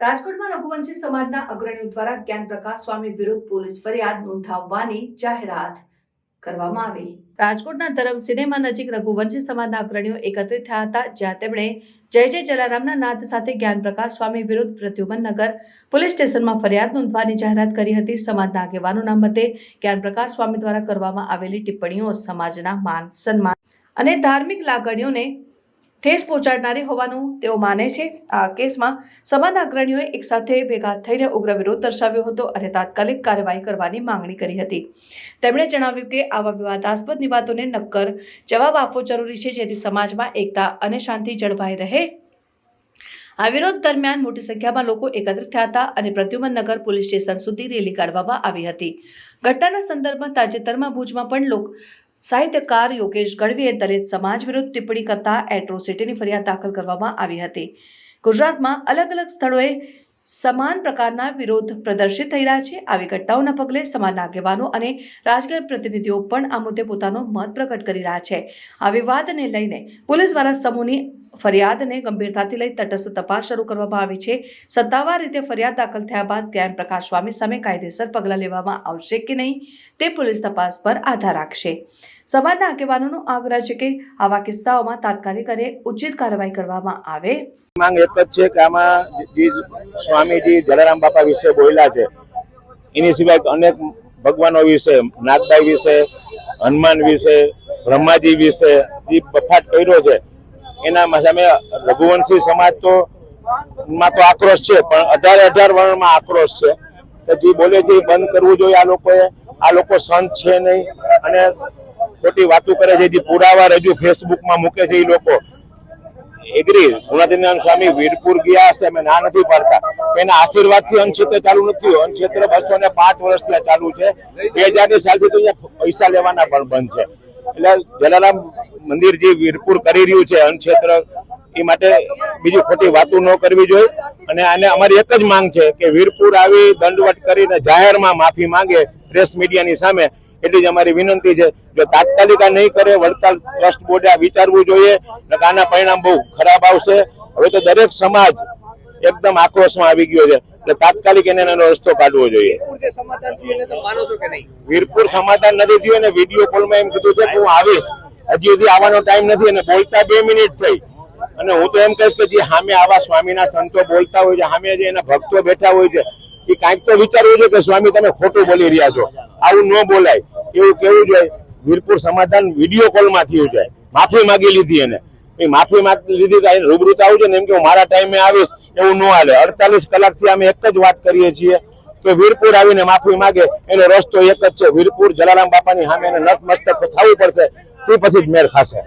રાજકોટમાં રઘુવંશી સમાજના અગ્રણીઓ દ્વારા જ્ઞાનપ્રકાશ સ્વામી વિરુદ્ધ પોલીસ ફરિયાદ નોંધાવવાની જાહેરાત કરવામાં આવી. રાજકોટના ધરમ સિનેમા નજીક રઘુવંશી સમાજના અગ્રણીઓ એકત્રિત થયા હતા, જ્યાં તેમણે જય જય જલારામના નાદ સાથે જ્ઞાન પ્રકાશ સ્વામી વિરુદ્ધ પ્રદ્યુમન નગર પોલીસ સ્ટેશનમાં ફરિયાદ નોંધવાની જાહેરાત કરી હતી. સમાજના આગેવાનોના મતે જ્ઞાન પ્રકાશ સ્વામી દ્વારા કરવામાં આવેલી ટિપ્પણીઓ સમાજના માન સન્માન અને ધાર્મિક લાગણીઓને ઠેસ પહોંચાડનારી હોવાનું તેઓ માને છે. આ કેસમાં સમાન અગ્રણીઓએ એકસાથે ભેગા થઈને ઉગ્ર વિરોધ દર્શાવ્યો હતો અને તાત્કાલિક કાર્યવાહી કરવાની માંગણી કરી હતી. તેમણે જણાવ્યું કે આવા વિવાદાસ્પદ નિવાદોને નક્કર જવાબ આપવો જરૂરી છે જેથી સમાજમાં એકતા અને શાંતિ જળવાઈ રહે. આ વિરોધ દરમિયાન મોટી સંખ્યામાં લોકો એકત્રિત થયા હતા અને પ્રદ્યુમન નગર પોલીસ સ્ટેશન સુધી રેલી કાઢવામાં આવી હતી. ઘટનાના સંદર્ભમાં તાજેતરમાં ભુજમાં પણ લોક સાહિત્યકાર યોગેશ ગઢવીએ દલિત સમાજ વિરુદ્ધ ટિપ્પણી કરતા એટ્રોસિટીની ફરિયાદ દાખલ કરવામાં આવી હતી. ગુજરાતમાં અલગ અલગ સ્થળોએ સમાન પ્રકારના વિરોધ પ્રદર્શિત થઈ રહ્યા છે. આવી ઘટનાઓના પગલે સમાજના આગેવાનો અને રાજકીય પ્રતિનિધિઓ પણ આ મુદ્દે પોતાનો મત પ્રગટ કરી રહ્યા છે. આ વિવાદને લઈને પોલીસ દ્વારા સમૂહની ફરિયાદને ગંભીરતાથી લઈ તટસ્થ તપાસ શરૂ કરવામાં આવી છે. સત્તાવાર રીતે ફરિયાદ દાખલ થયા બાદ જ્ઞાન સ્વામી સામે કાયદેસર પગલાં લેવામાં આવશે કે નહીં તે પોલીસ તપાસ પર આધાર રાખશે. સમાજના આગેવાનોનો આગ્રહ છે કે આવા કિસ્સાઓમાં તાત્કાલિક અને ઉચિત કાર્યવાહી કરવામાં આવે. માંગ એક જ છે કે આમાં સ્વામીજી જલારામ બાપા વિશે બોલ્યા છે. એની સિવાય અનેક ભગવાનો વિશે નાગબાઈ વિશે, હનુમાન વિશે, બ્રહ્માજી વિશે જે બફાટ કર્યો છે. એના સામે રઘુવંશી સમાજ તો માં તો આક્રોશ છે, પણ અઢાર અઢાર વર્ણમાં આક્રોશ છે. તો જે બોલે છે એ બંધ કરવું જોઈએ આ લોકોએ. આ લોકો સંત છે નહીં. અને ખોટી વાતો કરે છે. જે પુરાવા રજૂ ફેસબુકમાં મૂકે છે એ લોકો. એગ્રી. ગુણાતીનારાયણ સ્વામી વીરપુર ગયા હશે, અમે ના નથી પાડતા. એના આશીર્વાદથી અનક્ષેત્ર ચાલુ નથી અનક્ષેત્ર બસો ને પાંચ વર્ષથી ચાલુ છે. બે હજારની સાલથી તો અહીંયા પૈસા લેવાના પણ બંધ છે. એટલે જલારામ મંદિર જે વીરપુર કરી રહ્યું છે અનક્ષેત્ર એ માટે બીજી ખોટી વાતો ન કરવી જોઈએ. અને આને અમારી એક જ માંગ છે કે વીરપુર આવી દંડવટ કરીને જાહેરમાં માફી માંગે પ્રેસ મીડિયાની સામે. એટલી જ અમારી વિનંતી છે. જો તાત્કાલિક નહીં કરે, વડતાલ ટ્રસ્ટ બોર્ડે આ વિચારવું જોઈએ. આના પરિણામ બહુ ખરાબ આવશે. હવે તો દરેક સમાજ એકદમ આક્રોશમાં આવી ગયો છે. એટલે તાત્કાલિક એને એનો રસ્તો કાઢવો જોઈએ. વીરપુર સમાધાન નથી થયું અને વીડિયો કોલમાં એમ કીધું છે કે હું આવીશ. હજી સુધી આવવાનો ટાઈમ નથી અને બોલતા બે મિનિટ થઈ. અને હું તો એમ કહીશ કે જે સામે આવા સ્વામીના સંતો બોલતા હોય છે સામે જે એના ભક્તો બેઠા હોય છે એ કાંઈક તો વિચારવું જોઈએ કે સ્વામી તમે ખોટું બોલી રહ્યા છો. આવું ન બોલાય. એવું કેવું જોઈએ. વીરપુર સમાધાન વીડિયો કોલમાં થયું છે માફી માંગી લીધી એને. એ માફી માંગી લીધી તો એને રૂબરૂ તો આવજો ને એમ કે હું મારા ટાઈમે આવીશ, એવું ન હાલે. અડતાલીસ કલાકથી અમે એક જ વાત કરીએ છીએ કે વીરપુર આવીને માફી માગે, એનો રસ્તો એક જ છે. વીરપુર જલારામ બાપાની સામે એને નતમસ્તક થવું પડશે, તે પછી જ મેળ ખાશે.